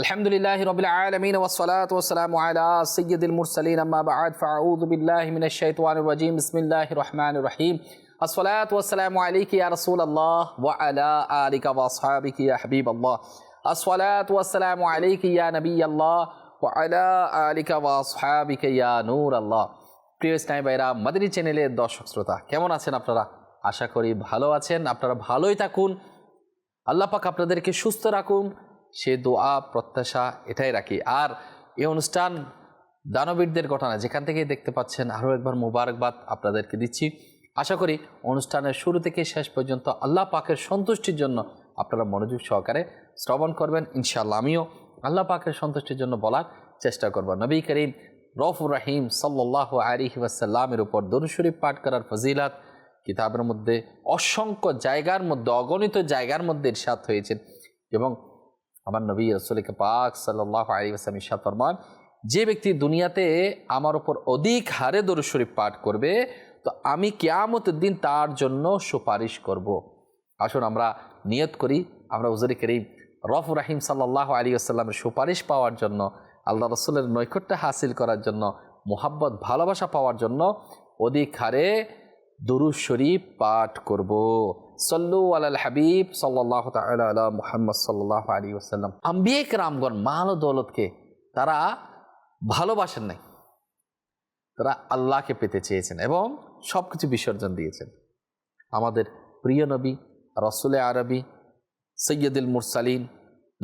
আলহামদুলিল্লাহ রবিল আলমিন ওসলাত ওসালাম আলা সৈয়দুল মুরসলিন। আম্মা বাদ ফাউদ বিল্লাহ মিনাশ শাইতানির রাজিম। বিসমিল্লাহির রহমানির রহিম। আসসালাতু ওয়াসসালামু আলাইকা ইয়া আল্লাহ ওয়া আলা আলিকা ওয়া আসহাবিকা ইয়া হাবিবাল্লাহ। আসসালাতু ওয়াসসালামু আলাইকা ইয়া নবিয়াল্লাহ ওয়া আলা আলিকা ওয়া আসহাবিকা ইয়া নূরাল্লাহ। প্রিয় ইসলামী ভাইরা, মাদিনী চ্যানেলের দর্শক শ্রোতা, কেমন আছেন আপনারা? আশা করি ভালো আছেন। আপনারা ভালোই থাকুন। আল্লাহ পাক আপনাদেরকে সুস্থ রাখুন। সে দোয়া, প্রত্যাশা এটাই রাখি। আর এই অনুষ্ঠান দানবীরদের ঘটনা, যেখান থেকে দেখতে পাচ্ছেন, আরও একবার মুবারকবাদ আপনাদেরকে দিচ্ছি। আশা করি অনুষ্ঠানের শুরু থেকে শেষ পর্যন্ত আল্লাহ পাকের সন্তুষ্টির জন্য আপনারা মনোযোগ সহকারে শ্রবণ করবেন, ইনশাআল্লাহ আমিও আল্লাহ পাকের সন্তুষ্টির জন্য বলার চেষ্টা করব। নবী করিম রফুর রাহিম সাল্লাহ আলিহি উপর দরুশরীফ পাঠ করার ফজিলাত, কিতাবের মধ্যে অসংখ্য জায়গার মধ্যে, অগণিত জায়গার মধ্যে ইরশাদ হয়েছেন এবং আমার নবী রসুলিকে পাক সাল্লাহ আলী আসলাম ইশাদ ফরমান, যে ব্যক্তি দুনিয়াতে আমার ওপর অধিক হারে শরীফ পাঠ করবে, তো আমি কেয়ামতের দিন তার জন্য সুপারিশ করব। আসুন আমরা নিয়ত করি, আমরা উজরি করিম রফ রাহিম সাল্লাহ আলী আসাল্লামের সুপারিশ পাওয়ার জন্য, আল্লাহ রসুলের নৈকট্য হাসিল করার জন্য, মোহাব্বত, ভালোবাসা পাওয়ার জন্য অধিক হারে দুরু শরীফ পাঠ করব। সল্লু আল হাবিব সাল্লাহ তালা মুহাম্মদ সাল্লাহ আলী ওসাল্লাম আম্বিয়েক রামগণ মাল দৌলতকে তারা ভালোবাসেন নাই। তারা আল্লাহকে পেতে চেয়েছেন এবং সব কিছু বিসর্জন দিয়েছেন। আমাদের প্রিয় নবী, রসুলে আরবি, সৈয়দুল মুরসালিন,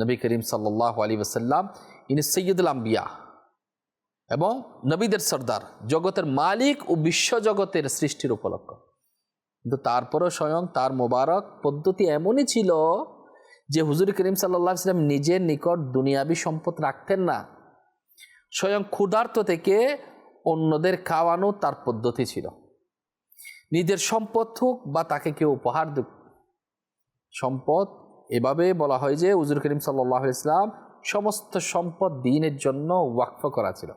নবী করিম সাল্লাহ আলী ওসাল্লাম ইনি সৈয়দুল আম্বিয়া। এবং নবীদের সর্দার, জগতের মালিক ও বিশ্বজগতের সৃষ্টির উপলক্ষ। কিন্তু তারপরেও স্বয়ং তার মোবারক পদ্ধতি এমনই ছিল যে হুজুর করিম সাল্লাহ সাল্লাম নিজের নিকট দুনিয়াবি সম্পদ রাখতেন না। স্বয়ং ক্ষুধার্ত থেকে অন্যদের খাওয়ানো তার পদ্ধতি ছিল। নিজের সম্পদ হোক বা তাকে কেউ উপহার দিক। সম্পদ, এভাবে বলা হয় যে হুজুর করিম সাল্লাহ ইসলাম সমস্ত সম্পদ দিনের জন্য ওয়াকফ করা ছিল।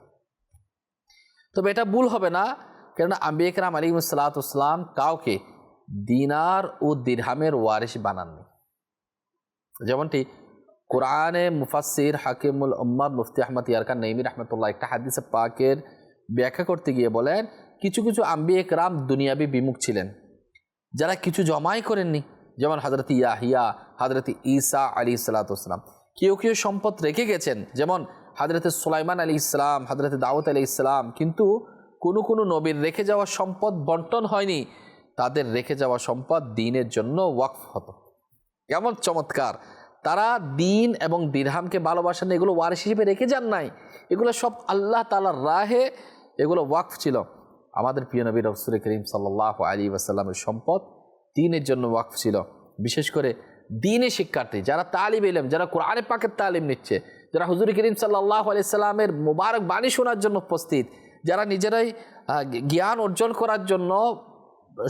তবে এটা ভুল হবে না। কেননা আম্বি একরাম আলী সালাতাম কাউকে দিনার ও দিরহামের ওয়ারিস বানাননি। যেমনটি কোরআনে মুফাসির হাকিমুল উম্মাদ মুফতি আহমদ ইয়ারকান নঈমি রহমতুল্লাহ একটা হাদিসে পাকের ব্যাখ্যা করতে গিয়ে বলেন, কিছু কিছু আম্বি একরাম দুনিয়াবি বিমুখ ছিলেন। যারা কিছু জমাই করেননি, যেমন হজরত ইয়াহিয়া হজরত ঈসা আলী সালাতাম কেউ কেউ সম্পদ রেখে গেছেন, যেমন হাজরত সুলাইমান আলী ইসলাম, হাজরত দাউদ আলী ইসলাম, কিন্তু কোনো কোনো নবীর রেখে যাওয়া সম্পদ বন্টন হয়নি। তাদের রেখে যাওয়া সম্পদ দিনের জন্য ওয়াকফ হতো। কেমন চমৎকার। তারা দিন এবং দিরহামকে ভালোবাসেন এগুলো ওয়ারিস হিসেবে রেখে যান নাই। এগুলো সব আল্লাহ তালার রাহে এগুলো ওয়াকফ ছিল। আমাদের প্রিয় নবী রসুল করিম সাল্লাহ আলী ওয়াসাল্লামের সম্পদ দিনের জন্য ওয়াকফ ছিল। বিশেষ করে দিনে শিক্ষার্থী, যারা তালিম এলেম যারা কোরআনে পাকের তালিম নিচ্ছে যারা হুজুর করিম সাল্লাহ আলাইসাল্লামের মোবারক বাণী শোনার জন্য উপস্থিত, যারা নিজেরাই জ্ঞান অর্জন করার জন্য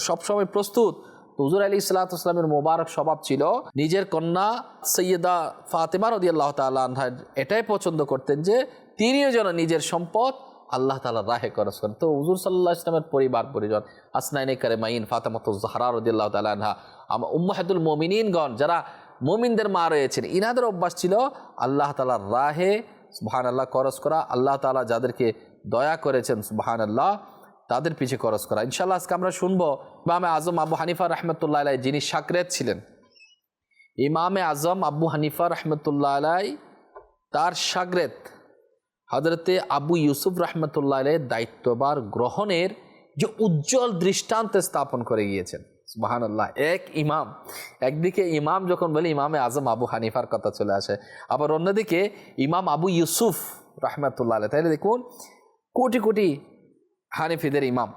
সবসময় প্রস্তুত হুজুর আলী ইসলাতামের মোবারক স্বভাব ছিল, নিজের কন্যা সৈয়দা ফাতেমা রদি আল্লাহ তাল্লাহ এটাই পছন্দ করতেন যে তিনিও যেন নিজের সম্পদ আল্লাহ তালা রাহে খরচ করেন। তো হুজুর সাল্লাহ ইসলামের পরিবার, পরিজন, আসনাইনে করে মাইন ফাতেমাত জাহরা রদিল্লাহ তালাহা উম্মাহাদুল মমিনগণ যারা মমিনদের মা রয়েছেন। ইনাদের অভ্যাস ছিল আল্লাহ তালার রাহে সুবাহান আল্লাহ খরচ করা। আল্লাহ তালা যাদেরকে দয়া করেছেন সুবাহান আল্লাহ তাদের পিছিয়ে খরচ করা। ইনশাল্লাহ আজকে আমরা শুনব ইমামে আজম আবু হানিফা রহমতুল্লাহ আলাই যিনি সাকরেত ছিলেন। ইমামে আজম আবু হানিফা রহমতুল্লাহ আলাই তার সাগরেত হজরতে আবু ইউসুফ রহমতুল্লাহ আলাই দায়িত্ববার গ্রহণের যে উজ্জ্বল দৃষ্টান্ত স্থাপন করে গিয়েছেন। সুবাহান্লাহ এক ইমাম, একদিকে ইমাম যখন বলে, ইমামে আজম আবু হানিফার কথা চলে আসে। আবার অন্যদিকে ইমাম আবু ইউসুফ রহমতুল্লাহ আলাই তাহলে দেখুন, কোটি কোটি হানিফিদের ইমাম।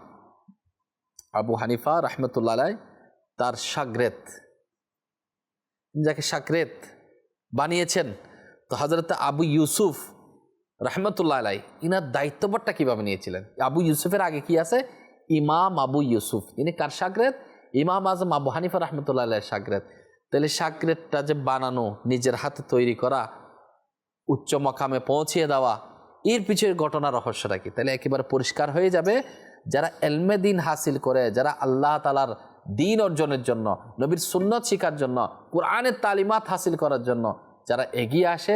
আবু হানিফা রহমতুল্লাহ আলাই তার সাগরেত। যাকে সাকরেত বানিয়েছেন, তো হজরত আবু ইউসুফ রহমতুল্লাহ আলাই ইনার দায়িত্ববারটা কীভাবে নিয়েছিলেন? আবু ইউসুফের আগে কি আছে? ইমাম আবু ইউসুফ। তিনি কার সাগরেত? ইমাম আজম আবু হানিফা রহমতুল্লাহ সাগরেত। তাহলে সাগরেতটা যে বানানো, নিজের হাতে তৈরি করা, উচ্চ মকামে পৌঁছিয়ে দেওয়া, এর পিছের ঘটনা রহস্যটা কি? তাহলে একেবারে পরিষ্কার হয়ে যাবে, যারা এলমে দিন হাসিল করে, যারা আল্লাহ তালার দিন অর্জনের জন্য, নবীর সুন্নত শিকার জন্য, কোরআনের তালিমাত হাসিল করার জন্য যারা এগিয়ে আসে,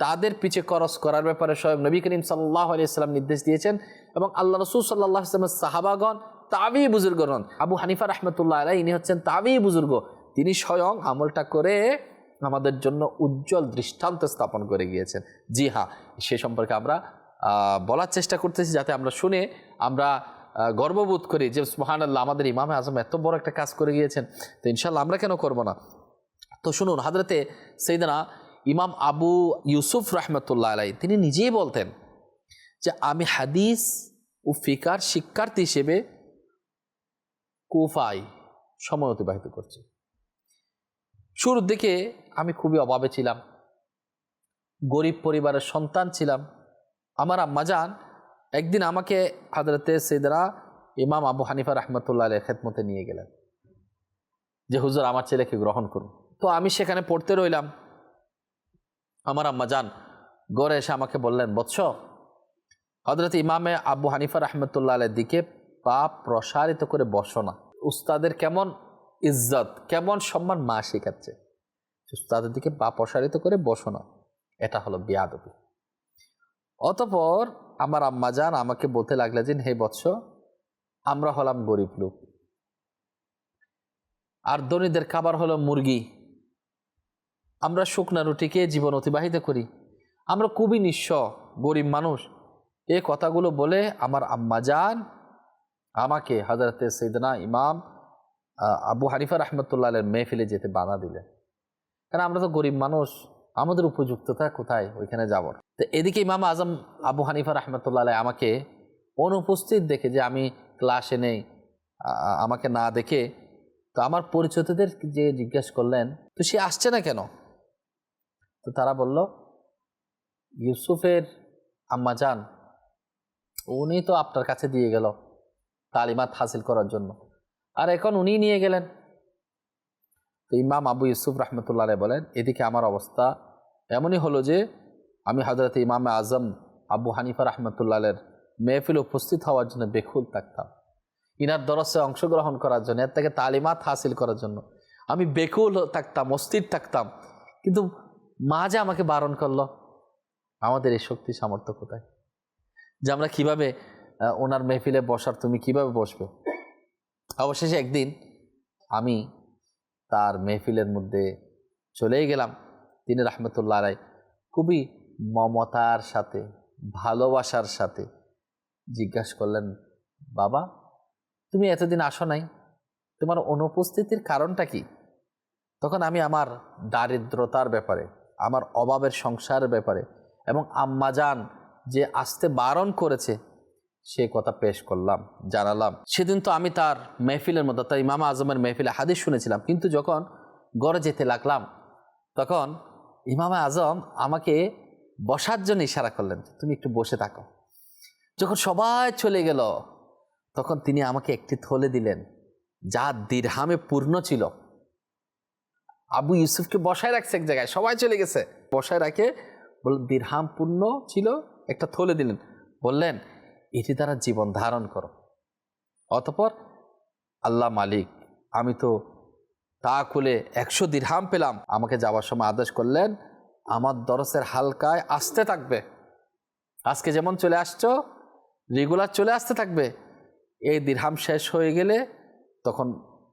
তাদের পিছে খরচ করার ব্যাপারে স্বয়ং নবী করিম সাল্লাহ আলিয়াল্লাম নির্দেশ দিয়েছেন এবং আল্লাহ রসুল সাল্লাহ ইসলামের সাহাবাগণ তাবি বুজুর্গগণ আবু হানিফা রহমতুল্লাহ আলাই ইনি হচ্ছেন তাবি বুজুর্গ। তিনি স্বয়ং আমলটা করে আমাদের জন্য উজ্জ্বল দৃষ্টান্ত স্থাপন করে গিয়েছেন। জি হ্যাঁ সে সম্পর্কে আমরা বলার চেষ্টা করতেছি যাতে আমরা শুনে আমরা গর্ববোধ করি যে মহান আল্লাহ আমাদের ইমামে আজম এত বড় একটা কাজ করে গিয়েছেন। তো ইনশাল্লাহ আমরা কেন করব না? তো শুনুন, হাজরতে সেইদানা ইমাম আবু ইউসুফ রহমতুল্লাহ আলাই তিনি নিজেই বলতেন যে, আমি হাদিস ও ফিকার শিক্ষার্থী হিসেবে কুফায় সময় অতিবাহিত করছি। শুরুর দিকে আমি খুবই অভাবে ছিলাম। গরিব পরিবারের সন্তান ছিলাম। আমার আম্মাজান একদিন আমাকে হাজরতে সেদরা ইমাম আবু হানিফা রহমতুল্লাহ আলের খেদমতে নিয়ে গেলেন। যে, হুজুর, আমার ছেলেকে গ্রহণ করুন। তো আমি সেখানে পড়তে রইলাম। আমার আম্মাজান গড়ে এসে আমাকে বললেন, বৎস হজরত ইমামে আবু হানিফা রহমতুল্লাহ আলের দিকে পা প্রসারিত করে বসো না। উস্তাদের কেমন ইজ্জত, কেমন সম্মান মা শেখাচ্ছে। উস্তাদের দিকে পা প্রসারিত করে বসো না। এটা হলো বিয়াদবি। অতপর আমার আম্মাজান আমাকে বলতে লাগলেন যে, হে বৎস, আমরা হলাম গরিব লোক। আর ধনীদের খাবার হলো মুরগি। আমরা শুকনা রুটিকে জীবন অতিবাহিত করি। আমরা খুবই নিঃস্ব, গরিব মানুষ। এ কথাগুলো বলে আমার আম্মাজান আমাকে হাজরতে সৈদনা ইমাম আবু হানিফা রহমতুল্লাহ মেহফিলে যেতে বাধা দিলেন। কারণ আমরা তো গরিব মানুষ, আমাদের উপযুক্ততা কোথায়? ওইখানে যাব তো এদিকে ইমাম আজম আবু হানিফা রহমতুল্লাহ আমাকে অনুপস্থিত দেখে যে আমি ক্লাসে নেই আমাকে না দেখে, তো আমার পরিচিতদের যে জিজ্ঞেস করলেন, তো সে আসছে না কেন? তো তারা বলল, ইউসুফের আম্মাজান উনি তো আপনার কাছে দিয়ে গেল। তালিমাত হাসিল করার জন্য। আর এখন উনি নিয়ে গেলেন। তো ইমাম আবু ইউসুফ রহমতুল্লাহ বলেন, এদিকে আমার অবস্থা এমনই হলো যে, আমি হজরত ইমামে আজম আবু হানিফা রহমতুল্লাহের মেহফিল উপস্থিত হওয়ার জন্য বেখুল থাকতাম। ইনার দরসে অংশগ্রহণ করার জন্য, এর থেকে তালিমাত হাসিল করার জন্য আমি বেকুল থাকতাম, অস্থির থাকতাম। কিন্তু মা যে আমাকে বারণ করল, আমাদের এই শক্তি সামর্থ্য কোথায়? যে আমরা কীভাবে ওনার মেহফিলে বসার তুমি কীভাবে বসবে? অবশেষে একদিন আমি তার মেহফিলের মধ্যে চলেই গেলাম। তিনি রহমতুল্লাহ রায় খুবই মমতার সাথে, ভালোবাসার সাথে জিজ্ঞাসা করলেন, বাবা, তুমি এতদিন আসো নাই, তোমার অনুপস্থিতির কারণটা কি? তখন আমি আমার দারিদ্রতার ব্যাপারে, আমার অভাবের সংসারের ব্যাপারে এবং আম্মাজান যে আসতে বারণ করেছে সে কথা পেশ করলাম, জানালাম। সেদিন তো আমি তার মেহফিলের মধ্যে, তার ইমামা আজমের মেহফিলে হাদিস শুনেছিলাম, কিন্তু যখন গড়ে যেতে লাগলাম, তখন ইমামা আজম আমাকে বসার জন্য ইশারা করলেন, তুমি একটু বসে থাকো। যখন সবাই চলে গেল, তখন তিনি আমাকে একটি থলে দিলেন, যা দিরহামে পূর্ণ ছিল। আবু ইউসুফকে বসায় রাখছে এক জায়গায়, সবাই চলে গেছে। বসায় রাখে বল দিরহাম পূর্ণ ছিল? একটা থলে দিলেন। বললেন এটি দ্বারা জীবন ধারণ করো। অতপর, আল্লাহ মালিক, আমি তো তা খুলে একশো দিরহাম পেলাম। আমাকে যাওয়ার সময় আদেশ করলেন, আমার দরসের হালকায় আসতে থাকবে। আজকে যেমন চলে আসছো, রেগুলার চলে আসতে থাকবে। এই দিরহাম শেষ হয়ে গেলে তখন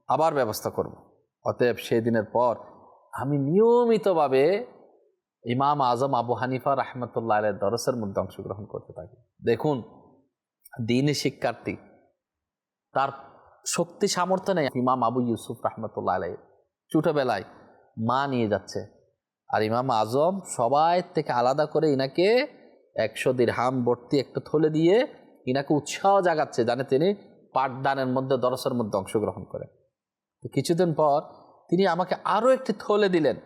আবার ব্যবস্থা করব। অতএব সেই দিনের পর আমি নিয়মিতভাবে ইমাম আজম আবু হানিফা রহমতুল্লাহ আলের দরসের মধ্যে অংশগ্রহণ করতে থাকি। দেখুন দিনী শিক্ষার্থী। তার শক্তি সামর্থ্য নেই। ইমাম আবু ইউসুফ রহমতুল্লাহ আলাই ছোটোবেলায় মা নিয়ে যাচ্ছে। আর ইমাম আজম সবাই থেকে আলাদা করে ইনাকে একশো দিরহাম ভর্তি একটা থলে দিয়ে ইনাকে উৎসাহ জাগাচ্ছে জানে তিনি পাঠদানের মধ্যে, দরসের মধ্যে অংশগ্রহণ করে কিছুদিন পর তিনি আমাকে আরও একটি থলে দিলেন।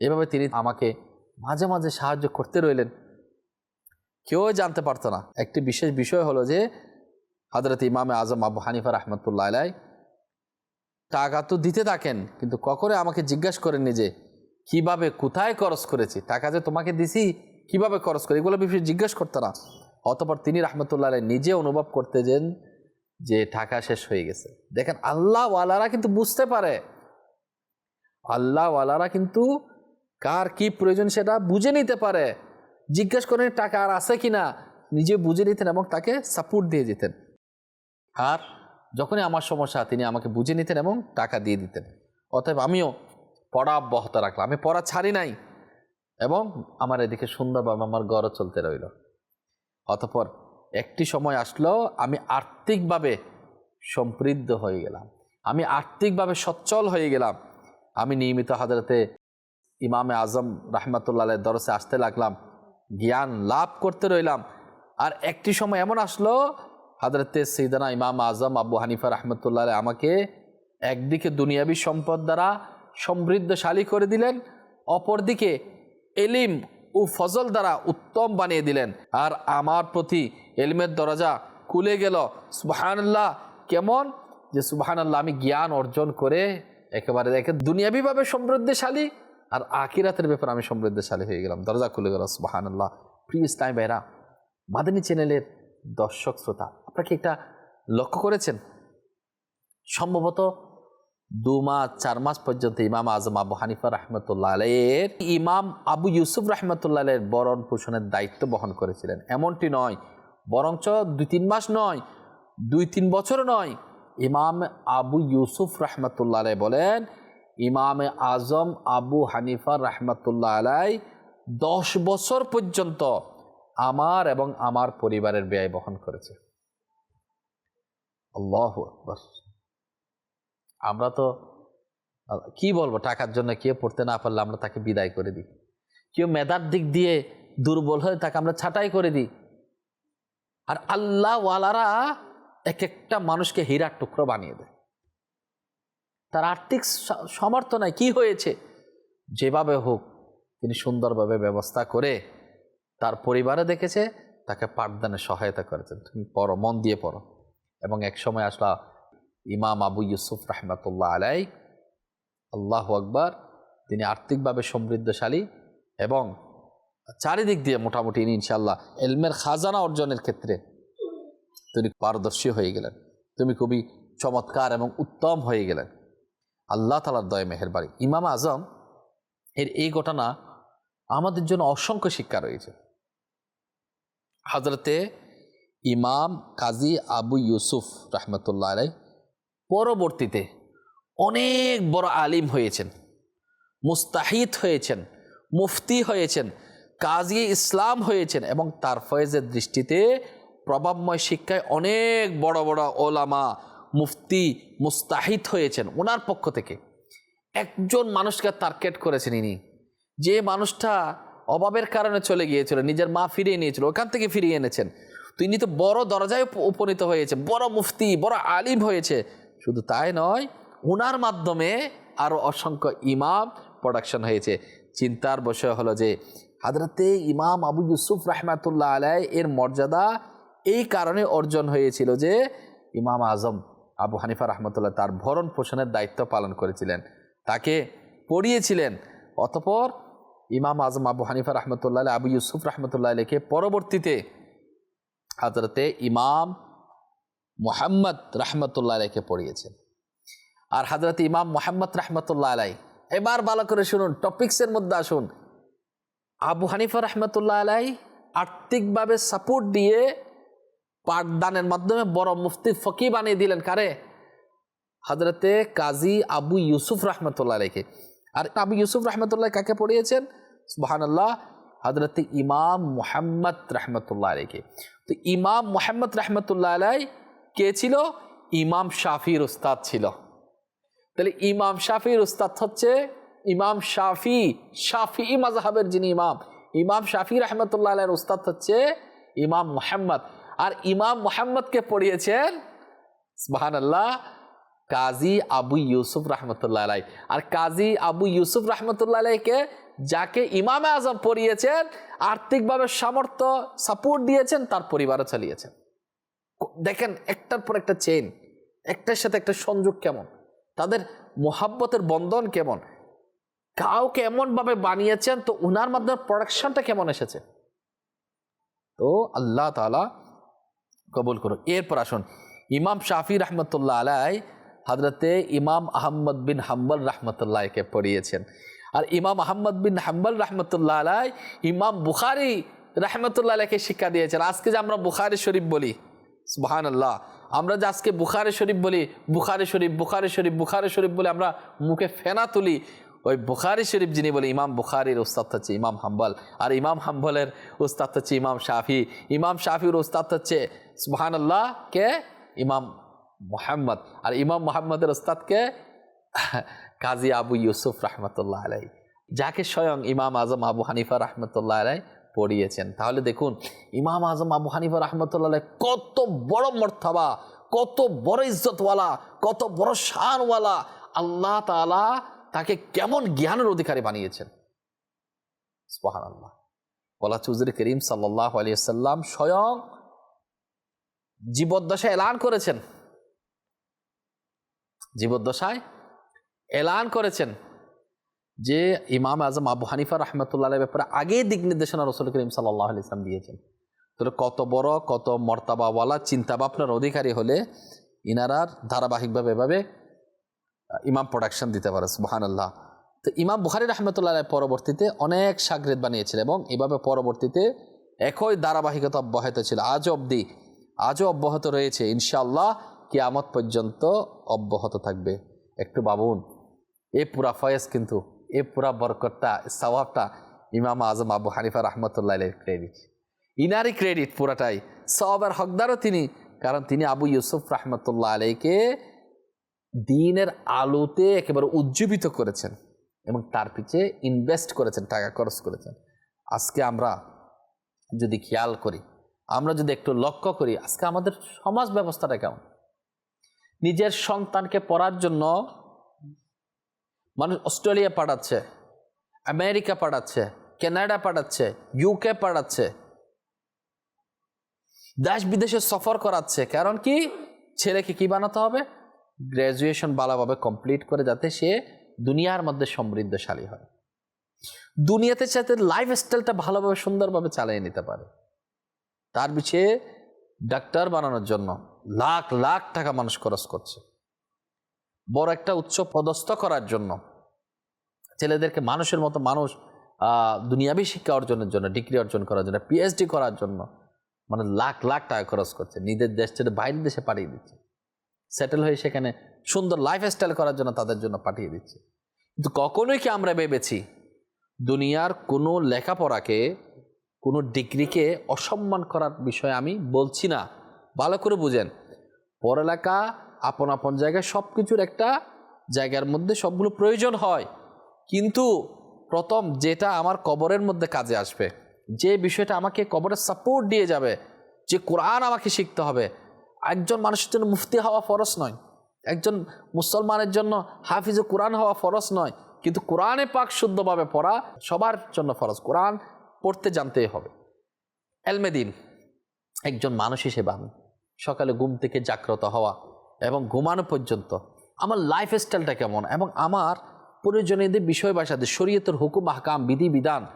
এভাবে তিনি আমাকে মাঝে মাঝে সাহায্য করতে রইলেন। কেউ জানতে পারতো না। একটি বিশেষ বিষয় হলো যে হজরত ইমামে আজম আবু হানিফা রহমতুল্লাহ আলাই টাকা তো দিতে থাকেন, কিন্তু কখনো আমাকে জিজ্ঞাসা করেননি যে, কীভাবে, কোথায় খরচ করেছি? টাকা যে তোমাকে দিছি, কীভাবে খরচ করে? এগুলো বিষয়ে জিজ্ঞেস করতো না। অতপর তিনি রহমতুল্লাহ আলাই নিজে অনুভব করতে যেন যে, টাকা শেষ হয়ে গেছে। দেখেন, আল্লাহওয়ালারা কিন্তু বুঝতে পারে। আল্লাহওয়ালারা কিন্তু কার কি প্রয়োজন সেটা বুঝে নিতে পারে। জিজ্ঞেস করেন, টাকা আর আছে কি না? নিজে বুঝে নিতেন এবং তাকে সাপোর্ট দিয়ে যেতেন আর যখনই আমার সমস্যা, তিনি আমাকে বুঝে নিতেন এবং টাকা দিয়ে দিতেন। অতএব আমিও পড়া অব্যাহত রাখলাম। আমি পড়া ছাড়ি নাই এবং আমার এদিকে সুন্দরভাবে আমার গড় চলতে রইল। অতপর একটি সময় আসলো, আমি আর্থিকভাবে সমৃদ্ধ হয়ে গেলাম। আমি আর্থিকভাবে সচ্ছল হয়ে গেলাম। আমি নিয়মিত হাজরতে ইমামে আজম রাহমাতুল্লাহ দরসে আসতে লাগলাম। জ্ঞান লাভ করতে রইলাম। আর একটি সময় এমন আসলো, হাজরতে সৈদানা ইমাম আজম আবু হানিফা রহমতুল্লাহ আমাকে একদিকে দুনিয়াবি সম্পদ দ্বারা সমৃদ্ধশালী করে দিলেন, অপরদিকে এলিম ও ফজল দ্বারা উত্তম বানিয়ে দিলেন। আর আমার প্রতি এলিমের দরজা খুলে গেল সুবাহান্লাহ কেমন? যে সুবাহান্লাহ আমি জ্ঞান অর্জন করে একেবারে একে দুনিয়াবীভাবে সমৃদ্ধশালী আর আকিরাতের ব্যাপারে আমি সমৃদ্ধশালী হয়ে গেলাম। দরজা খুলে গেল সুবাহান্লাহ প্রিয় ইসলাম ভাইরা, মাদানী চ্যানেলের দর্শক শ্রোতা, আপনারা কি একটা লক্ষ্য করেছেন? সম্ভবত দু মাস, চার মাস পর্যন্ত ইমাম আজম আবু হানিফা রহমতুল্লাহ আলের ইমাম আবু ইউসুফ রহমতুল্লাহ আলের বরণ পোষণের দায়িত্ব বহন করেছিলেন। এমনটি নয়, বরঞ্চ দুই তিন মাস নয়, দুই তিন বছর নয়, ইমাম আবু ইউসুফ রহমতুল্লাহ আলাই বলেন ইমাম আজম আবু হানিফা রহমতুল্লাহ আলাই দশ বছর পর্যন্ত আমার এবং আমার পরিবারের ব্যয় বহন করেছে। আল্লাহ আমরা তো, কি বলব, টাকার জন্য কেউ পড়তে না পারলে আমরা তাকে বিদায় করে দিই। কেউ মেধার দিক দিয়ে দুর্বল হয়ে তাকে আমরা ছাঁটাই করে দিই। আর আল্লাহ ওয়ালারা এক একটা মানুষকে হীরার টুকরো বানিয়ে দেয়। তার আর্থিক সমর্থনায় কি হয়েছে? যেভাবে হোক, তিনি সুন্দরভাবে ব্যবস্থা করে তার পরিবারে দেখেছে, তাকে পাঠদানে সহায়তা করেছেন। তুমি পড়ো, মন দিয়ে পড়ো। এবং এক সময় আসলা ইমাম আবু ইউসুফ রহমতুল্লাহ আলাই আল্লাহ আকবর, তিনি আর্থিকভাবে সমৃদ্ধশালী এবং চারিদিক দিয়ে মোটামুটি ইনি ইনশাল্লাহ এলমের খাজানা অর্জনের ক্ষেত্রে তিনি পারদর্শী হয়ে গেলেন। তুমি খুবই চমৎকার এবং উত্তম হয়ে গেলেন। আল্লাহ তালার দয় মেহেরবাড়ি ইমাম আজম এর এই ঘটনা আমাদের জন্য অসংখ্য শিক্ষা রয়েছে। হজরতে ইমাম কাজী আবু ইউসুফ রহমতুল্লাহ আলাই পরবর্তীতে অনেক বড় আলিম হয়েছেন, মুস্তাহিদ হয়েছেন, মুফতি হয়েছেন, কাজী ইসলাম হয়েছেন এবং তার ফয়েজের দৃষ্টিতে প্রভাবময় শিক্ষায় অনেক বড় বড় ওলামা মুফতি মুস্তাহিদ হয়েছেন ওনার পক্ষ থেকে। একজন মানুষকে টার্গেট করেছেন ইনি। যে মানুষটা অভাবের কারণে চলে গিয়েছিল, নিজের মা ফিরিয়ে নিয়েছিল, ওখান থেকে ফিরিয়ে এনেছেন। তো ইনি তো বড় দরজায় উপনীত হয়েছে বড় মুফতি, বড় আলিম হয়েছে। শুধু তাই নয় ওনার মাধ্যমে আরও অসংখ্য ইমাম প্রোডাকশন হয়েছে। চিন্তার বিষয় হলো যে, হাজরতে ইমাম আবু ইউসুফ রহমাতুল্লাহ আলাই এর মর্যাদা এই কারণে অর্জন হয়েছিল যে, ইমাম আজম আবু হানিফা রহমতুল্লাহ তার ভরণ পোষণের দায়িত্ব পালন করেছিলেন। তাকে পড়িয়েছিলেন। অতপর ইমাম আজম আবু হানিফা রহমতুল্লাহ আবু ইউসুফ রহমতুল্লাহ আলীকে পরবর্তীতে হাজরতে ইমাম মোহাম্মদ রহমতুল্লাহ আলাইকে পড়িয়েছেন। আর হাজরত ইমাম মোহাম্মদ রহমতুল্লাহ আলাই, এবার ভালো করে শুনুন টপিক্সের মধ্যে আসুন। আবু হানিফা রহমতুল্লাহ আলাই আর্থিকভাবে সাপোর্ট দিয়ে পাঠদানের মাধ্যমে বড় মুফতি ফকি বানিয়ে দিলেন কারে? হজরতে কাজী আবু ইউসুফ রহমতুল্লাহ আলাইকে আর আবু ইউসুফ রহমতুল্লাহ কাকে পড়িয়েছেন? সুবাহান্লাহ হজরতে ইমাম মোহাম্মদ রহমতুল্লাহ আলাইকে তো ইমাম মোহাম্মদ রহমতুল্লাহ আলাই কে ছিল? ইমাম শাফির উস্তাদ ছিল। তাহলে ইমাম শাফির উস্তাদ হচ্ছে ইমাম শাফি শাফি মাজহাবের যিনি ইমাম ইমাম শাফি রহমতুল্লাহ আলাইয়ের উস্তাদ হচ্ছে ইমাম মোহাম্মদ। আর ইমাম মোহাম্মদকে পড়িয়েছেন সুবাহান আল্লাহ কাজী আবু ইউসুফ রহমতুল্লাহ আলাই আর কাজী আবু ইউসুফ রহমতুল্লাহ আলাইকে যাকে ইমাম আজম পড়িয়েছেন, আর্থিকভাবে সামর্থ্য সাপোর্ট দিয়েছেন, তার পরিবারও চালিয়েছেন। দেখেন, একটার পর একটা চেইন একটার সাথে একটা সংযোগ কেমন? তাদের মোহাব্বতের বন্ধন কেমন? কাউকে এমনভাবে বানিয়েছেন, তো উনার মাধ্যমে প্রোডাকশনটা কেমন এসেছে? তো আল্লাহ তালা কবুল করুক এরপর আসুন, ইমাম শাফি রহমতুল্লাহ আলাই হজরতে ইমাম আহম্মদ বিন হাম্বল রহমতুল্লাহকে পড়িয়েছেন। আর ইমাম আহম্মদ বিন হাম্বল রহমতুল্লাহ আলাই ইমাম বুখারি রহমতুল্লাহ আলাইকে শিক্ষা দিয়েছেন। আজকে যে আমরা বুখারি শরীফ বলি সুবাহান আল্লাহ আমরা যে আজকে বুখারি শরীফ বলি, বুখারে শরীফ, বুখারি শরীফ, বুখারে শরীফ বলে আমরা মুখে ফেনা তুলি ওই বুখারি শরীফ যিনি বলে ইমাম বুখারির উস্তাদ হচ্ছে ইমাম হাম্বল। আর ইমাম হাম্বলের উস্তাদ হচ্ছে ইমাম শাফি। ইমাম শাফির উস্তাদ হচ্ছে সুবাহান আল্লাহ কে? ইমাম মোহাম্মদ। আর ইমাম মোহাম্মদের উস্তাদকে কাজী আবু ইউসুফ রহমতুল্লাহ আলাই যাকে স্বয়ং ইমাম আজম আবু হানিফা রহমতুল্লাহ আলাই পড়িয়েছেন। তাহলে দেখুন, ইমাম আজম আবু হানিফা রহমতুল্লাহ কত বড় মর্তাবা, কত বড় ইজ্জতওয়ালা, কত বড় শানওয়ালা। আল্লাহ তালা তাকে কেমন জ্ঞানের অধিকারী বানিয়েছেন? বলা করিম সাল্লাহ আলিয়াল্লাম স্বয়ং জীবদ্দশায় এলান করেছেন। জীবদ্দশায় এলান করেছেন। যে ইমাম আজম আবু হানিফা রহমতুল্লাহ ব্যাপারে আগেই দিক নির্দেশনা রসুল করিম সাল্লাহ ইসলাম দিয়েছেন। তো কত বড়, কত মর্তাবাওয়ালা চিন্তা ভাবনার অধিকারী হলে ইনারার ধারাবাহিকভাবে এভাবে ইমাম প্রোডাকশন দিতে পারে সুবাহান আল্লাহ তো ইমাম বুখারি রহমতুল্লাহ পরবর্তীতে অনেক সাগরেদ বানিয়েছিল এবং এভাবে পরবর্তীতে একই ধারাবাহিকতা অব্যাহত ছিল। আজও অবধি, আজও অব্যাহত রয়েছে। ইনশাআল্লাহ কিয়ামত পর্যন্ত অব্যাহত থাকবে। একটু বাবুন এ পুরা ফয়েজ কিন্তু, এ পুরা বরকতটা, সওয়াবটা ইমাম আজম আবু হানিফা রহমতুল্লাহ ক্রেডিট ইনারই ক্রেডিট পুরাটাই। সওয়াবের হকদারও তিনি, কারণ তিনি আবু ইউসুফ রহমতুল্লাহ আলাইকে দিনের আলোতে একেবারে উজ্জীবিত করেছেন এবং তার পিছে ইনভেস্ট করেছেন, টাকা খরচ করেছেন। আজকে আমরা যদি খেয়াল করি, আমরা যদি একটু লক্ষ্য করি, আজকে আমাদের সমাজ ব্যবস্থাটা কেমন? নিজের সন্তানকে পড়ার জন্য মানুষ অস্ট্রেলিয়া পাঠাচ্ছে, আমেরিকা পাঠাচ্ছে, কানাডা পাঠাচ্ছে ইউকে পাঠাচ্ছে, দেশ বিদেশে সফর করাচ্ছে। কারণ কি? ছেলেকে কি বানাতে হবে? গ্র্যাজুয়েশন ভালোভাবে কমপ্লিট করে যাতে সে দুনিয়ার মধ্যে সমৃদ্ধশালী হয়। দুনিয়াতে সাথে লাইফ স্টাইলটা ভালোভাবে, সুন্দরভাবে চালিয়ে নিতে পারে। তার পিছিয়ে ডাক্তার বানানোর জন্য লাখ লাখ টাকা মানুষ খরচ করছে। বড় একটা উচ্চ পদস্থ করার জন্য। ছেলেদেরকে মানুষের মতো মানুষ দুনিয়াবি শিক্ষা অর্জনের জন্য, ডিগ্রি অর্জন করার জন্য পিএইচডি করার জন্য মানে লাখ লাখ টাকা খরচ করছে। নিজের দেশ ছেড়ে বাইরের দেশে পাঠিয়ে দিচ্ছে। সেটেল হয়ে সেখানে সুন্দর লাইফ স্টাইল করার জন্য তাদের জন্য পাঠিয়ে দিচ্ছে। কিন্তু কখনোই কি আমরা ভেবেছি দুনিয়ার কোনো লেখাপড়াকে, কোনো ডিগ্রিকে অসম্মান করার বিষয়ে আমি বলছি না। ভালো করে বুঝেন। পড়ালেখা আপন আপন জায়গায় সব কিছুর একটা জায়গার মধ্যে সবগুলো প্রয়োজন হয়। কিন্তু প্রথম যেটা আমার কবরের মধ্যে কাজে আসবে, যে বিষয়টা আমাকে কবরের সাপোর্ট দিয়ে যাবে, যে কোরআন আমাকে শিখতে হবে একজন মানুষের জন্য মুফতি হওয়া ফরস নয়। একজন মুসলমানের জন্য হাফিজে কোরআন হওয়া ফরস নয়। কিন্তু কোরআনে পাক শুদ্ধভাবে পড়া সবার জন্য ফরজ। কোরআন পড়তে জানতেই হবে। এলমেদিন একজন মানুষ হিসেবে আমি সকালে ঘুম থেকে জাগ্রত হওয়া এবং ঘুমানো পর্যন্ত আমার লাইফ স্টাইলটা কেমন এবং আমার প্রয়োজনীয় বিষয় বাসাতে শরীয়তের হুকুম হাকাম বিধি, বিধান,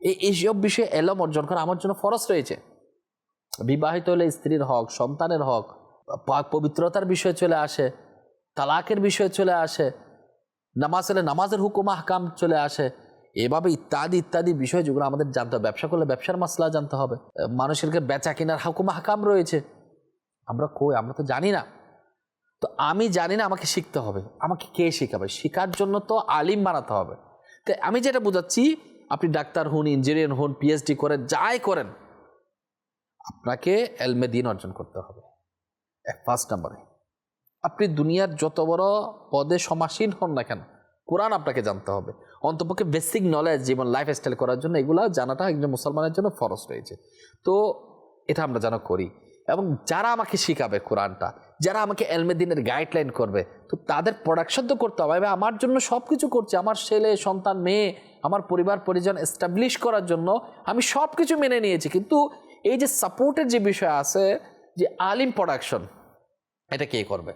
এই এইসব বিষয়ে এলম অর্জন করা আমার জন্য ফরজ রয়েছে। বিবাহিত হলে স্ত্রীর হক, সন্তানের হক, পাক পবিত্রতার বিষয় চলে আসে, তালাকের বিষয় চলে আসে, নামাজ হলে নামাজের হুকুম হাকাম চলে আসে, এভাবে ইত্যাদি ইত্যাদি বিষয় যেগুলো আমাদের জানতে হবে। ব্যবসা করলে ব্যবসার মাসলা জানতে হবে। মানুষেরকে বেচা কেনার হুকুম হাকাম রয়েছে। আমরা কই? আমরা তো জানি না। তো আমি জানি না আমাকে শিখতে হবে। আমাকে কে শেখাবে? শেখার জন্য তো আলিম বানাতে হবে। তো আমি যেটা বোঝাচ্ছি, আপনি ডাক্তার হন, ইঞ্জিনিয়ার হন পিএইচডি করেন, যাই করেন আপনাকে এলমে দিন অর্জন করতে হবে। এক ফার্স্ট নম্বরে, আপনি দুনিয়ার যত বড় পদে সমাসীন হন না কেন, কোরআন আপনাকে জানতে হবে। অন্তপক্ষে বেসিক নলেজ জীবন লাইফ স্টাইল করার জন্য এগুলো জানাটা একজন মুসলমানের জন্য ফরজ রয়েছে। তো এটা আমরা যেন করি। এবং যারা আমাকে শিখাবে কোরআনটা, যারা আমাকে এলমেদিনের গাইডলাইন করবে, তো তাদের প্রোডাকশন তো করতে হবে। আমি আমার জন্য সব কিছু করছি। আমার ছেলে, সন্তান, মেয়ে, আমার পরিবার, পরিজন এস্টাবলিশ করার জন্য আমি সব কিছু মেনে নিয়েছি। কিন্তু এই যে সাপোর্টের যে বিষয় আছে, যে আলিম প্রোডাকশন এটা কে করবে?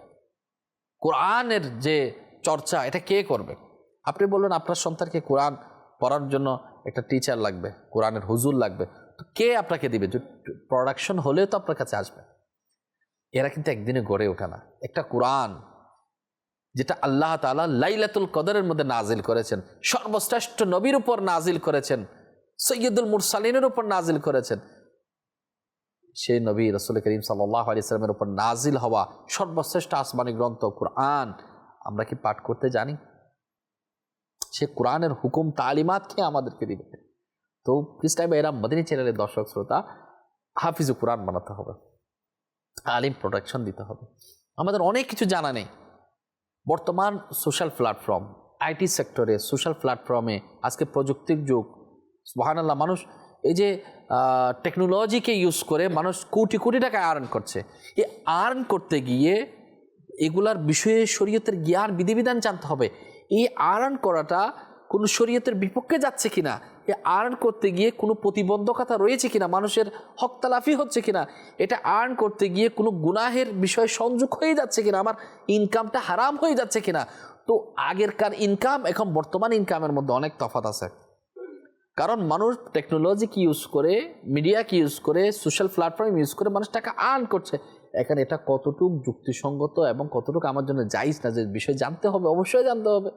কোরআনের যে চর্চা, এটা কে করবে? আপনি বললেন আপনার সন্তানকে কোরআন পড়ার জন্য একটা টিচার লাগবে, কোরআনের হুজুর লাগবে, তো কে আপনাকে দিবে? যে প্রোডাকশন হলেও তো আপনার কাছে আসবে। এরা কিন্তু একদিনে গড়ে ওঠে না। একটা কোরআন, যেটা আল্লাহ তাআলা লাইলাতুল কদরের মধ্যে নাজিল করেছেন, সর্বশ্রেষ্ঠ নবীর উপর নাজিল করেছেন, সৈয়দুল মুরসালিনের উপর নাজিল করেছেন সেই নবী রসুল করিম সাল্লাহ আলি উপর নাজিল হওয়া সর্বশ্রেষ্ঠ আসমানি গ্রন্থ কোরআন আমরা কি পাঠ করতে জানি? সে কোরআনের হুকুম তালিমাত কে আমাদেরকে দিবে। তো প্লিজ টাইম এরা মদিনী চ্যানেলের দর্শক, শ্রোতা, হাফিজু কোরআন বানাতে হবে। আলিম প্রোটেকশন দিতে হবে। আমাদের অনেক কিছু জানা নেই। বর্তমান সোশ্যাল প্ল্যাটফর্ম আইটি সেক্টরে সোশ্যাল প্ল্যাটফর্মে আজকে প্রযুক্তির যুগ। সুবহানাল্লাহ, মানুষ এই যে টেকনোলজিকে ইউজ করে মানুষ কোটি কোটি টাকা আর্ন করছে। এই আর্ন করতে গিয়ে এগুলার বিষয়ে শরীয়তের জ্ঞান, বিধিবিধান জানতে হবে। এই আর্ন করাটা কোনো শরীয়তের বিপক্ষে যাচ্ছে কিনা? এ আর্ন করতে গিয়ে কোনো প্রতিবন্ধকতা রয়েছে কিনা? মানুষের হকতালাফি হচ্ছে কিনা? এটা আর্ন করতে গিয়ে কোনো গুনাহের বিষয় সংযোগ হয়ে যাচ্ছে কিনা? আমার ইনকামটা হারাম হয়ে যাচ্ছে কিনা? তো আগেরকার ইনকাম এখন বর্তমান ইনকামের মধ্যে অনেক তফাৎ আছে। কারণ মানুষ টেকনোলজিকে ইউজ করে মিডিয়াকে ইউজ করে সোশ্যাল প্ল্যাটফর্ম ইউজ করে, মানুষ টাকা আর্ন করছে। এখানে এটা কতটুক যুক্তিসঙ্গত এবং কতটুকু আমার জন্য যাইজ না, যে বিষয় জানতে হবে, অবশ্যই জানতে হবে।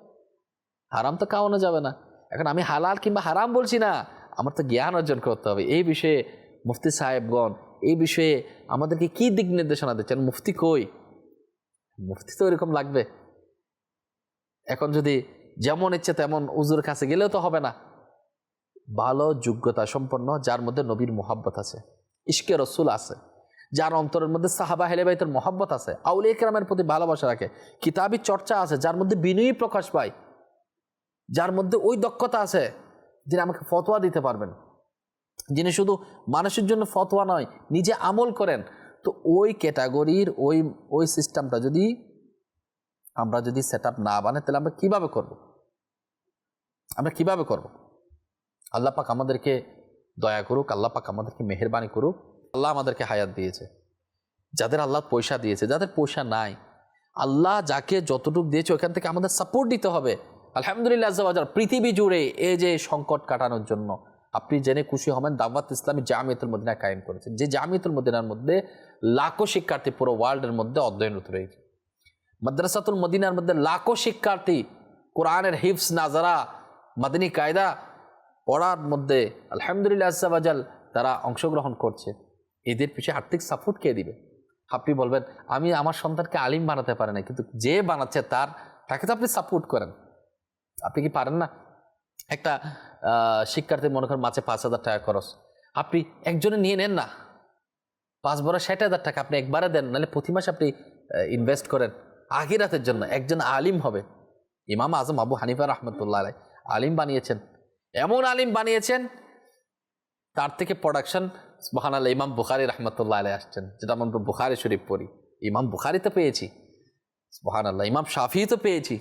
হারাম তো খাওয়ানো যাবে না। এখন আমি হালাল কিংবা হারাম বলছি না, আমার তো জ্ঞান অর্জন করতে হবে। এই বিষয়ে মুফতি সাহেবগণ, এই বিষয়ে আমাদেরকে কি দিক নির্দেশনা দিচ্ছেন? মুফতি কই? মুফতি তো এরকম লাগবে। এখন যদি যেমন ইচ্ছে তেমন উজুর কাছে গেলেও তো হবে না। ভালো, যোগ্যতা সম্পন্ন, যার মধ্যে নবীর মোহাব্বত আছে। ইশকে রসুল আছে। যার অন্তরের মধ্যে সাহাবা হেলেবাইতের মহাব্বত আছে। আউলি একরামের প্রতি ভালোবাসা রাখে। কিতাবি চর্চা আছে, যার মধ্যে বিনয়ী প্রকাশ পায়। যার মধ্যে ওই দক্ষতা আছে, যিনি আমাকে ফতোয়া দিতে পারবেন। যিনি শুধু মানুষের জন্য ফতোয়া নয়, নিজে আমল করেন। তো ওই ক্যাটাগরির, ওই ওই সিস্টেমটা যদি আমরা যদি সেট না বানাই, তাহলে আমরা কীভাবে করব? আমরা কীভাবে করব? আল্লাহ পাক আমাদেরকে দয়া করুক, আল্লাহ পাক আমাদেরকে মেহরবানি করুক। আল্লাহ আমাদেরকে হায়াত দিয়েছে। যাদের আল্লাহ পয়সা দিয়েছে, যাদের পয়সা নাই, আল্লাহ যাকে যতটুকু দিয়েছে ওখান থেকে আমাদের সাপোর্ট দিতে হবে। আলহামদুলিল্লাহ পৃথিবী জুড়ে এই যে সংকট কাটানোর জন্য আপনি জেনে খুশি হবেন দাওয়াত ইসলামী জামিয়াতুল মদিনা কায়েম করেছেন যে জামিয়াতুল মদিনার মধ্যে লাখো শিক্ষার্থী পুরো ওয়ার্ল্ডের মধ্যে অধ্যয়নরত রয়েছে। মাদ্রাসাতুল মদিনার মধ্যে লাখো শিক্ষার্থী কোরআনের হিফস নাজারা, মাদিনী কায়দা পড়ার মধ্যে আলহামদুলিল্লাহ আজ্জাবাজাল তারা অংশগ্রহণ করছে। এদের পিছিয়ে আর্থিক সাপোর্ট কে দিবে? আপনি বলবেন, আমি আমার সন্তানকে আলিম বানাতে পারে না কিন্তু যে বানাচ্ছে তার, তাকে তো আপনি সাপোর্ট করেন। আপনি কি পারেন না? একটা শিক্ষার্থী মনে করেন মাসে পাঁচ হাজার টাকা খরচ। আপনি একজনে নিয়ে নেন না। পাঁচ বড় ষাট হাজার টাকা আপনি একবারে দেন, নাহলে প্রতি মাসে আপনি ইনভেস্ট করেন। আখিরাতের জন্য একজন আলিম হবে। ইমাম আজম আবু হানিফা রহমতুল্লাহ আলিম বানিয়েছেন। এমন আলিম বানিয়েছেন, তার থেকে প্রোডাকশন মহানাল ইমাম বুখারি রহমতুল্লাহ আলাই আসছেন। যেটা আমরা বুখারি শরীফ পড়ি। ইমাম বুখারি তো পেয়েছি। মহান আল্লাহ ইমাম শাফি তো পেয়েছি।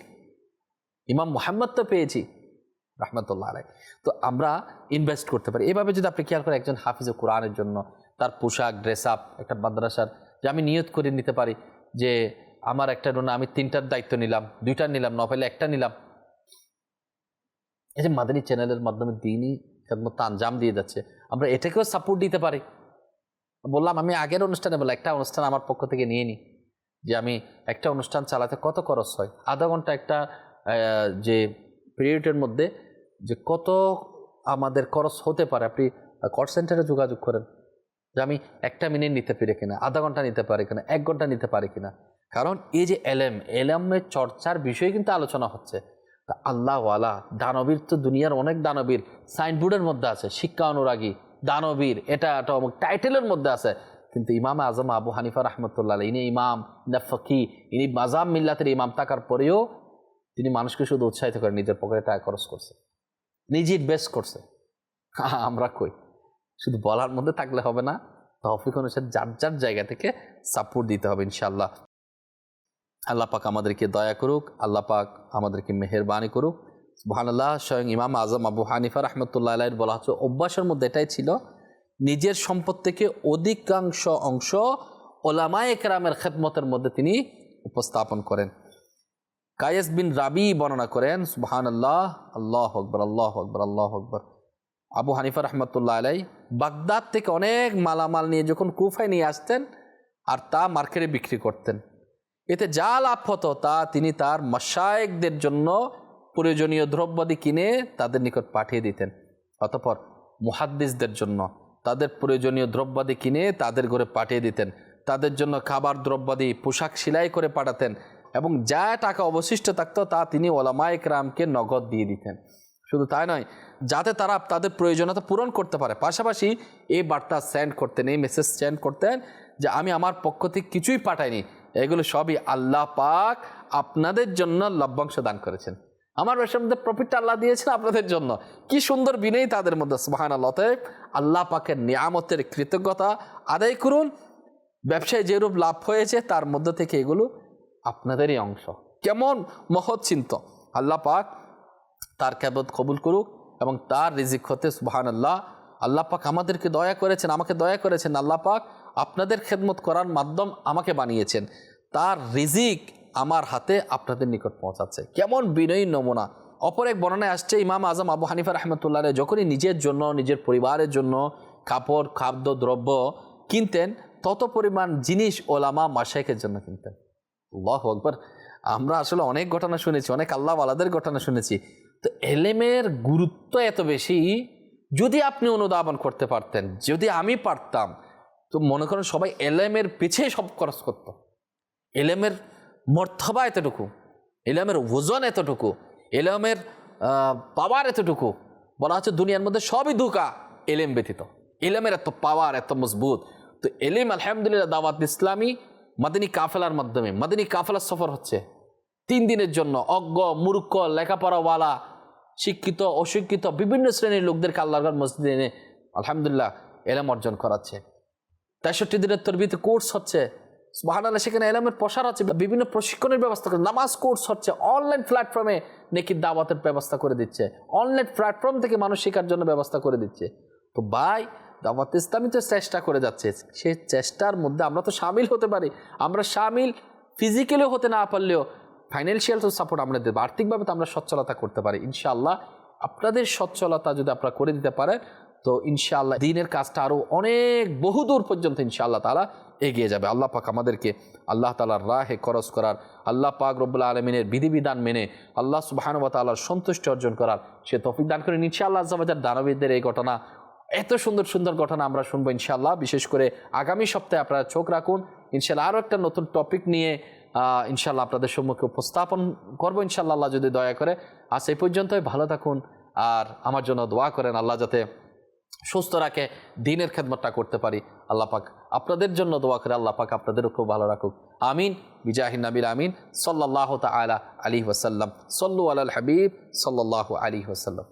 ইমাম মোহাম্মদ তো পেয়েছি। রহমতুল্লাহ আলাই তো আমরা ইনভেস্ট করতে পারি। এভাবে যদি আপনি খেয়াল করেন, একজন হাফিজ কোরআনের জন্য, তার পোশাক ড্রেস আপ একটা মাদ্রাসার, যে আমি নিয়ত করে নিতে পারি, যে আমার একটা রোনা, আমি তিনটার দায়িত্ব নিলাম, দুইটার নিলাম, নফেলে একটা নিলাম এই যে মাদানী চ্যানেলের মাধ্যমে দিনই খেদমত আঞ্জাম দিয়ে যাচ্ছে, আমরা এটাকেও সাপোর্ট দিতে পারি। বললাম, আমি আগের অনুষ্ঠানে বললাম, একটা অনুষ্ঠান আমার পক্ষ থেকে নিয়ে নিই যে আমি একটা অনুষ্ঠান চালাতে কত খরচ হয়? আধা ঘণ্টা একটা যে পিরিয়ডের মধ্যে যে কত আমাদের খরচ হতে পারে। আপনি কল সেন্টারে যোগাযোগ করেন, যে আমি একটা মিনিট নিতে পারি কিনা, আধা ঘণ্টা নিতে পারি কিনা, এক ঘণ্টা নিতে পারি কিনা। কারণ এই যে এলএম, এলএমের চর্চার বিষয়ে কিন্তু আলোচনা হচ্ছে। তা আল্লাহওয়ালা দানবীর তো দুনিয়ার অনেক দানবীর সাইনবোর্ডের মধ্যে আছে, শিক্ষা অনুরাগী, দানবীর, এটা এটা টাইটেলের মধ্যে আছে। কিন্তু ইমাম আজম আবু হানিফা রহমতুল্লাহ ইনি ইমাম, ইনা ফকি, ইনি মাজাম মিল্লাতের ইমাম, থাকার পরেও তিনি মানুষকে শুধু উৎসাহিত করে, নিজের পকেটে টাকা খরচ করছে নিজে বেস্ট করছে। আমরা কই? শুধু বলার মধ্যে থাকলে হবে না তহফিক অনুসারে যার যার জায়গা থেকে সাপোর্ট দিতে হবে ইনশাল্লাহ আল্লাহ পাক আমাদেরকে দয়া করুক, আল্লাহ পাক আমাদেরকে মেহরবানি করুক। সুবহানাল্লাহ, স্বয়ং ইমাম আজম আবু হানিফা রহমতুল্লাহ আলাইয়ের বলা হচ্ছে, অভ্যাসের মধ্যে এটাই ছিল, নিজের সম্পদ থেকে অধিকাংশ অংশ ওলামায় একরামের খেদমতের মধ্যে তিনি উপস্থাপন করেন। কায়েস বিন রাবি বর্ণনা করেন সুবহান আল্লাহ আল্লাহ আকবর আল্লাহ আকবর আল্লাহ আকবর। আবু হানিফা রহমতুল্লাহ আলাই বাগদাদ থেকে অনেক মালামাল নিয়ে যখন কুফায় নিয়ে আসতেন, আর তা মার্কেটে বিক্রি করতেন। এতে যা লাভ হতো তা তিনি তার মশায়েকদের জন্য প্রয়োজনীয় দ্রব্যাদি কিনে তাদের নিকট পাঠিয়ে দিতেন। অতপর মুহাদ্দিসদের জন্য তাদের প্রয়োজনীয় দ্রব্যাদি কিনে তাদের ঘরে পাঠিয়ে দিতেন। তাদের জন্য খাবার দ্রব্যাদি, পোশাক সেলাই করে পাঠাতেন এবং যা টাকা অবশিষ্ট থাকত তা তিনি ওলামায়ক রামকে নগদ দিয়ে দিতেন। শুধু তাই নয়, যাতে তারা তাদের প্রয়োজনীয়তা পূরণ করতে পারে। পাশাপাশি এই বার্তা সেন্ড করতেন, এই মেসেজ সেন্ড করতেন যে, আমি আমার পক্ষ থেকে কিছুই পাঠাইনি। এগুলো সবই আল্লাহ পাক আপনাদের জন্য লভ্যাংশ দান করেছেন। আমার ব্যবসার মধ্যে প্রফিটটা আল্লাহ দিয়েছেন আপনাদের জন্য। কি সুন্দর বিনয়ী তাদের মধ্যে সুবাহান আল্লাহ আল্লাহ পাকের নিয়ামতের কৃতজ্ঞতা আদায় করুন। ব্যবসায় যেরূপ লাভ হয়েছে, তার মধ্যে থেকে এগুলো আপনাদেরই অংশ। কেমন মহৎ চিন্ত। আল্লাহ পাক তার ক্যাবত কবুল করুক এবং তার রিজিক হতে সুবাহান আল্লাহ আল্লাহ পাক আমাদেরকে দয়া করেছেন, আমাকে দয়া করেছেন আল্লাহ পাক। আপনাদের খেদমত করার মাধ্যম আমাকে বানিয়েছেন। তার রিজিক আমার হাতে আপনাদের নিকট পৌঁছাচ্ছে। কেমন বিনয়ী নমুনা। অপর এক বর্ণনায় আসছে, ইমাম আজম আবু হানিফা রহমতুল্লাহ যখনই নিজের জন্য, নিজের পরিবারের জন্য কাপড়, খাদ্য, দ্রব্য কিনতেন, তত পরিমাণ জিনিস ওলামা মাসাইকের জন্য কিনতেন। আল্লাহ আকবর। আমরা আসলে অনেক ঘটনা শুনেছি, অনেক আল্লাহ আলাদের ঘটনা শুনেছি। তো এলেমের গুরুত্ব এত বেশি, যদি আপনি অনুধাবন করতে পারতেন, যদি আমি পারতাম তো মনে করেন সবাই এলেমের পিছিয়ে সব খরচ করতো। এলেমের মর্থবা এতটুকু, এলেমের ওজন এতটুকু, এলেমের পাওয়ার এতটুকু, বলা হচ্ছে দুনিয়ার মধ্যে সবই ধোকা এলেম ব্যতীত। এলেমের এত পাওয়ার এত মজবুত। তো এলিম, আলহামদুলিল্লাহ, দাওয়াত ইসলামী মাদিনী কাফেলার মাধ্যমে। মাদিনী কাফেলার সফর হচ্ছে তিন দিনের জন্য। অজ্ঞ, মূর্খ, লেখাপড়াওয়ালা, শিক্ষিত, অশিক্ষিত বিভিন্ন শ্রেণির লোকদেরকে আল্লাহর মসজিদে এনে আলহামদুলিল্লাহ এলেম অর্জন করাচ্ছে। তেষট্টি দিনের তরবিতে কোর্স হচ্ছে। সুবাহান্লাহ সেখানে এলামের প্রসার হচ্ছে বিভিন্ন প্রশিক্ষণের ব্যবস্থা করে, নামাজ কোর্স হচ্ছে, অনলাইন প্ল্যাটফর্মে নেকি দাওয়াতের ব্যবস্থা করে দিচ্ছে। অনলাইন প্ল্যাটফর্ম থেকে মানুষ শেখার জন্য ব্যবস্থা করে দিচ্ছে। তো ভাই, দাওয়াত ইসলামী তো চেষ্টা করে যাচ্ছে। সেই চেষ্টার মধ্যে আমরা তো সামিল হতে পারি। আমরা সামিল ফিজিক্যালিও হতে না পারলেও ফাইন্যান্সিয়াল তো সাপোর্ট আমরা দেবো। আর্থিকভাবে তো আমরা সচ্ছলতা করতে পারি। ইনশাআল্লাহ, আপনাদের সচ্ছলতা যদি আপনারা করে দিতে পারেন তো ইনশাআল্লাহ দিনের কাজটা আরও অনেক বহুদূর পর্যন্ত ইনশাআল্লাহ তালা এগিয়ে যাবে। আল্লাহ পাক আমাদেরকে আল্লাহ তালার রাহে খরচ করার, আল্লাহ পাক রব্বুল্লা আলমিনের বিধিবিধান মেনে, আল্লাহ সুবাহানুবা তাল্লার সন্তুষ্টি অর্জন করার সে তফিক দান করেন। ইনশাআল্লাহ আজাবাজার দানবীদের এই ঘটনা, এত সুন্দর সুন্দর ঘটনা আমরা শুনব ইনশাআল্লাহ। বিশেষ করে আগামী সপ্তাহে আপনারা চোখ রাখুন। ইনশাআল্লাহ আরও একটা নতুন টপিক নিয়ে ইনশাল্লাহ আপনাদের সম্মুখে উপস্থাপন করব ইনশাল্লাহ আল্লাহ যদি দয়া করে। আজ এই পর্যন্তই, ভালো থাকুন আর আমার জন্য দোয়া করেন, আল্লাহ যাতে সুস্থ রাখে, দিনের খেদমতটা করতে পারি। আল্লাহ পাক আপনাদের জন্য দোয়া করে, আল্লাহ পাক আপনাদেরও খুব ভালো রাখুক। আমিন। বিজাহিন নাবিল আমিন। সাল্লাহ তালা আলী ওসাল্লাম সল্লু আল হাবিব সাল্লাহ আলী ওসাল্লাম